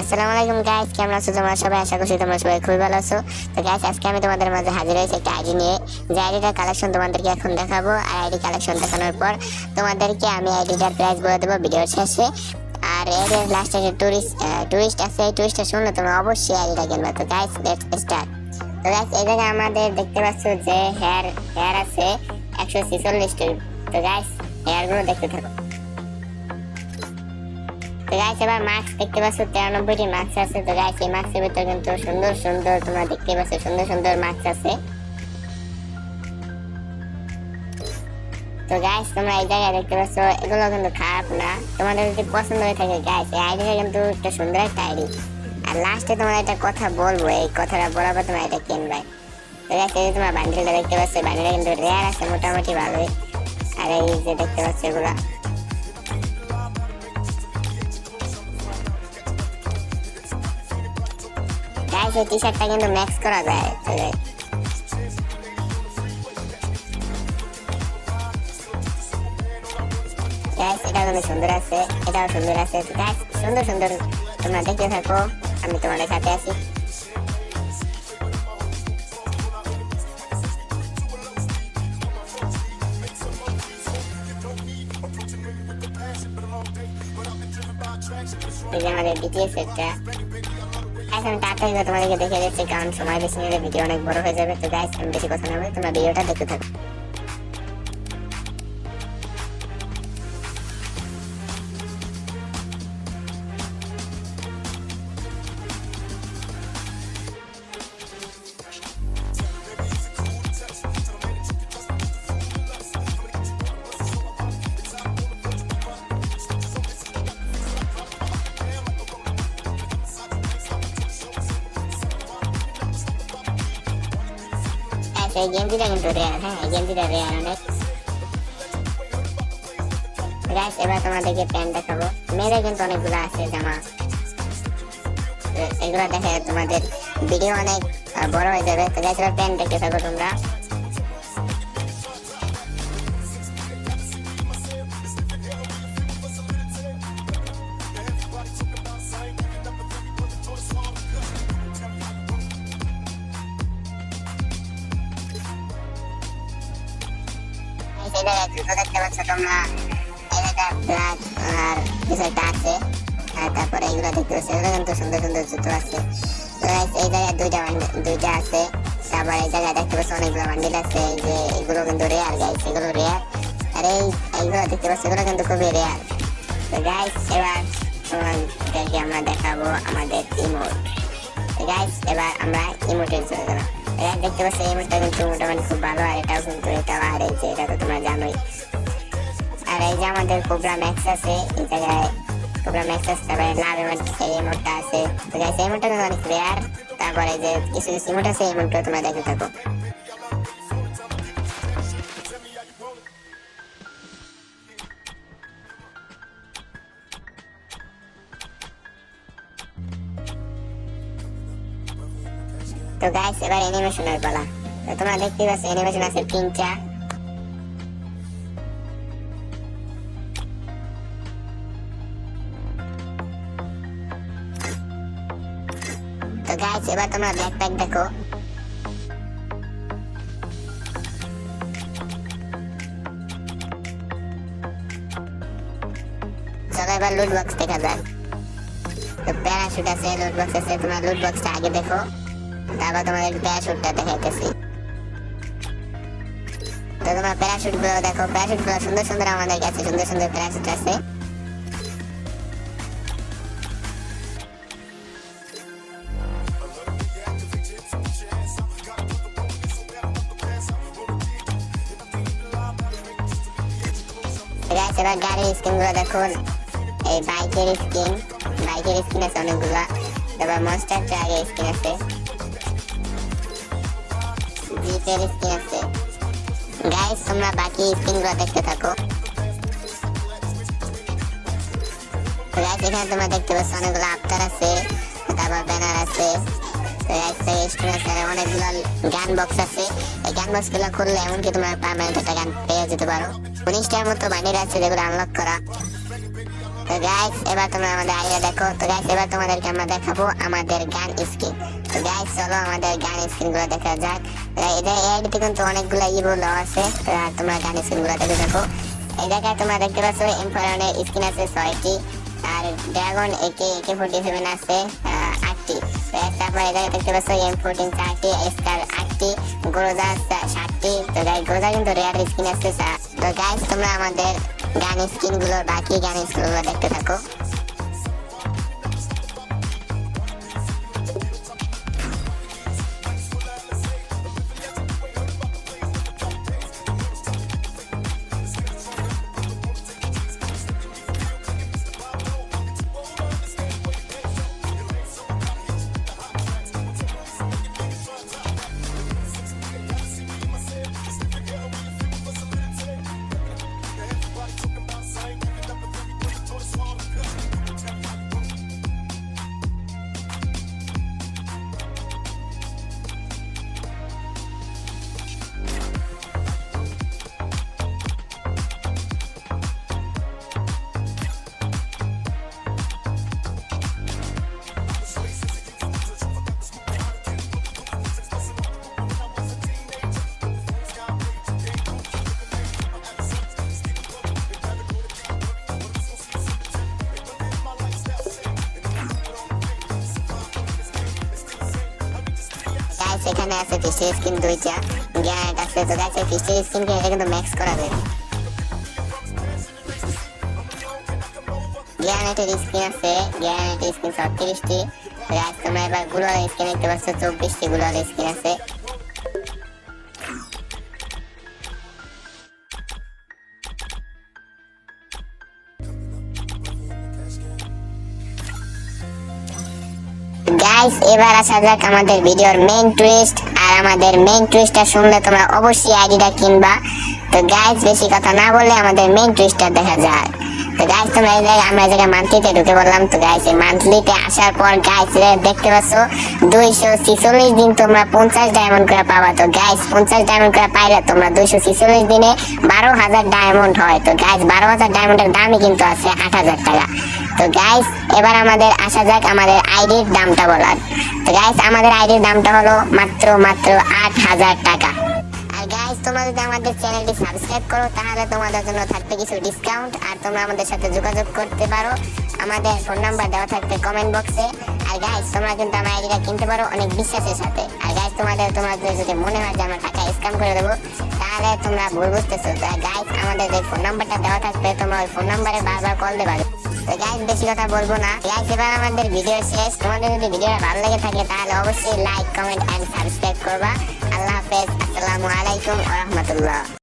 আসসালামু আলাইকুম গাইস কেমন আছো তোমরা সবাই? আশা করছি তোমরা সবাই খুবই ভালো আছো। তো গাইস আজকে আমি তোমাদের মাঝে হাজির হয়েছি একটা আইডি নিয়ে। যে আইডিটার কালেকশন তোমাদেরকে এখন দেখাবো। আর আইডি কালেকশন দেখানোর পর তোমাদেরকে আমি আইডিটার প্রাইস বলে দেবো ভিডিওর শেষে। আর এর লাস্টে যে টুরিস্ট টুরিস্ট আছে, এই টুরিস্টটা শুনলে তোমরা অবশ্যই আইডিটা কিনবে। তো গাইস লেটস স্টার্ট তো গাইস এই জায়গায় আমাদের দেখতে পাচ্ছ যে হেয়ার হেয়ার আছে একশো ছেচল্লিশটি। তো গাইস হেয়ারগুলো দেখতে থাকো। তো গাইস এবার মাস্ক দেখতে পাচ্ছ, তিরানব্বইটি মাস্ক আছে। তো গাইস এই মাস্কের ভিতরে কিন্তু সুন্দর সুন্দর, তোমরা দেখতে পাচ্ছ, সুন্দর সুন্দর মাস্ক আছে। তো গাইস তোমরা এই জায়গায় দেখতে পাচ্ছ, এগুলো কিন্তু খারাপ না। তোমাদের যদি পছন্দ হয়ে থাকে গাইস এই আইডিটা কিন্তু একটা সুন্দর একটা আইডি আর লাস্টে তোমার একটা কথা বলব, এই কথাটা বলার পর এটা কিনবে তো গাইস এই তোমার বান্ডিলটা দেখতে পাচ্ছ বান্ডিলটা কিন্তু রেয়ার আছে, মোটামুটি ভালোই। আর এই যে দেখতে পাচ্ছ এগুলা গাইস এই টি শার্টটা কিন্তু ম্যাক্স করা যায় তো guys, গাইস এটা কিন্তু সুন্দর আছে এটাও সুন্দর আছে তো গাইস সুন্দর সুন্দর তোমরা দেখতে থাকো আমি তোমাদের সাথে আছি এই যে আমাদের বিটিএস এখন তাড়াতাড়ি তোমাদেরকে দেখে দিচ্ছি, কারণ সময় বেশি নিলে ভিডিও অনেক বড় হয়ে যাবে। তো গাইস আমি বেশি কথা না বলে তোমরা ভিডিওটা দেখতে থাকো। আচ্ছা এই গেঞ্জিটা কিন্তু রেয়ার হ্যাঁ এই রেয়ার অনেক গাইস এবার তোমাদেরকে প্যান্ট দেখাবো মেয়েদের কিন্তু অনেকগুলো আছে জামা এগুলো দেখে তোমাদের ভিডিও অনেক বড় হয়ে যাবে তো গাইস এবার প্যান্ট দেখতে থাকো তোমরা জুতো দেখতে পাচ্ছ তোমরা এই জায়গায় ব্ল্যাক আর কিছু একটা আছে। আর তারপরে এগুলো দেখতে পাচ্ছ, এগুলো কিন্তু সুন্দর সুন্দর জুতো আছে। এই জায়গায় দুইটা দুইটা আছে। তারপর এই জায়গায় দেখতে পাচ্ছ অনেকগুলো বান্ডিল আছে। যে এগুলো কিন্তু রেয়ার গাইস এগুলো রেয়ার আর এই, এইগুলো দেখতে পাচ্ছ, এগুলো কিন্তু খুবই রেয়ার তো গাইস এবার তোমাদেরকে আমরা দেখাবো আমাদের ইমোট গাইস এবার আমরা ইমোটের চলে এবার দেখতে পাচ্ছি এই ইমোটটা কিন্তু মোটামুটি খুব ভালো আর এটাও কিন্তু এটাও আর এই যে এটা তো তোমরা জানোই আর এই যে আমাদের কোবরা ম্যাক্স আছে এই জায়গায় কোবরা ম্যাক্স আছে তারপরে লাভ এই ইমোটটা আছে তো এই ইমোটটা কিন্তু অনেক রেয়ার তারপরে যে কিছু কিছু ইমোট আছে এই ইমোটটা তোমরা দেখে থাকো তো গাইস এবার অ্যানিমেশনের পালা। তো তোমরা দেখতে পাচ্ছ অ্যানিমেশন আছে তিনটা। তো গাইস এবার তোমরা ব্যাকপ্যাক দেখো। এবার লুট বক্স দেখা যাক। তো প্যারাশুট আছে লুট বক্স আছে, তোমরা লুট বক্সটা আগে দেখো। তারপর তোমাদের প্যারাশুটটা দেখাইতেছি। তো তোমার প্যারাশুটগুলো দেখো প্যারাশুটগুলো সুন্দর সুন্দর আমাদের কাছে, সুন্দর সুন্দর প্যারাশুট আছে। এবার গাড়ির স্কিনগুলো দেখুন এই বাইকের স্কিন বাইকের স্কিন আছে অনেকগুলা। তারপর মনস্টার ট্রাকের স্কিন আছে। গাইস তোমরা বাকি স্কিন দেখতে থাকো। গাইস এখানে তোমরা দেখতে পাচ্ছ অনেকগুলো আফটার আছে, তারপর ব্যানার আছে। অনেকগুলো গান বক্স আছে। এই গান বক্সগুলো খুললে এমনকি তোমরা পারমানেন্ট একটা গান পেয়ে যেতে পারো। উনিশটার মতো বান্ডিল আছে যেগুলো আনলক করা। তো গাইস এবার তোমরা আমাদের আইডিয়া দেখো। তো গাইস এবার তোমাদেরকে আমরা দেখাবো আমাদের গান স্কিন তো গাইস চলো আমাদের গান স্কিনগুলো দেখা যাক। আইডিতে কিন্তু অনেকগুলো ইভো আছে। তো আর তোমরা গান স্কিনগুলো দেখে দেখো এই জায়গায় তোমরা দেখতে পাচ্ছ, এমফোরনের স্কিন আছে ছয়টি, আর ড্রাগন একে একে ফোর্টি সেভেন আছে আটটি। তারপর এই দেখতে পাচ্ছ এম ফোরটিন চারটি, স্টার আটটি, গোরোজা সাতটি। তো গাইস গোরোজা কিন্তু রেয়ার স্কিন আছে তো গাইস তোমরা আমাদের গান স্কিনগুলোর বাকি গান স্কিনগুলো দেখতে থাকো। গাইস এখানে আছে ফিশের স্কিন দুইটা গ্যানেট আছে তো গাইস এই ফিস্টের স্কিন কে এটা কিন্তু ম্যাক্স করা যায়। গ্যানেটের স্কিন আছে গ্যানেটের স্কিন ছত্রিশটি। রাজ তোমরা এবারগুলোর স্কিন দেখতে পাচ্ছ, চব্বিশটি গুলোর স্কিন আছে। গাইস এবার আসা যাক আমাদের ভিডিওর মেইন টুইস্ট আর আমাদের মেইন টুইস্টটা শুনলে তোমরা অবশ্যই আইডিটা কিনবা। তো গাইস বেশি কথা না বলে আমাদের মেইন টুইস্টটা দেখা যাক। তো গাইস তোমরা এই জায়গায় আমরা জায়গায় মান্থলিতে ঢুকে বললাম তো গাইস এই মান্থলিতে আসার পর গাইস দেখতে পাচ্ছ, দুইশো ছিচল্লিশ দিন তোমরা পঞ্চাশ ডায়মন্ড করে পাবা। তো গাইস পঞ্চাশ ডায়মন্ড করে পাইলে তোমরা দুইশো ছিচল্লিশ দিনে বারো হাজার ডায়মন্ড হয়। তো গাইস বারো হাজার ডায়মন্ডের দামই কিন্তু আছে আট হাজার টাকা। তো গাইস এবার আমাদের আসা যাক আমাদের আইডির দামটা বলার। তো গাইস আমাদের আইডির দামটা হলো মাত্র মাত্র আট হাজার টাকা। আর গাইস তোমরা যদি আমাদের চ্যানেলটি সাবস্ক্রাইব করো, তাহলে তোমাদের জন্য থাকবে কিছু ডিসকাউন্ট আর তোমরা আমাদের সাথে যোগাযোগ করতে পারো। আমাদের ফোন নাম্বার দেওয়া থাকবে কমেন্ট বক্সে আর গাইস তোমরা কিন্তু আমার আইডিটা কিনতে পারো অনেক বিশ্বাসের সাথে। আর গাইস তোমাদের তোমাদের যদি মনে হয় যে আমরা টাকা স্ক্যাম করে দেবো, তাহলে তোমরা ভুল বুঝতেছো। তো গাইস আমাদের যে ফোন নাম্বারটা দেওয়া থাকবে, তোমরা ওই ফোন নাম্বারে বারবার কল দেবে। তো বেশি কথা বলব না। গাইস এবার আমাদের ভিডিও শেষ। তোমাদের যদি ভিডিওটা ভালো লেগে থাকে, তাহলে অবশ্যই লাইক কমেন্ট এন্ড সাবস্ক্রাইব করবা। আল্লাহ হাফেজ। আসসালামু আলাইকুম রাহমাতুল্লাহ।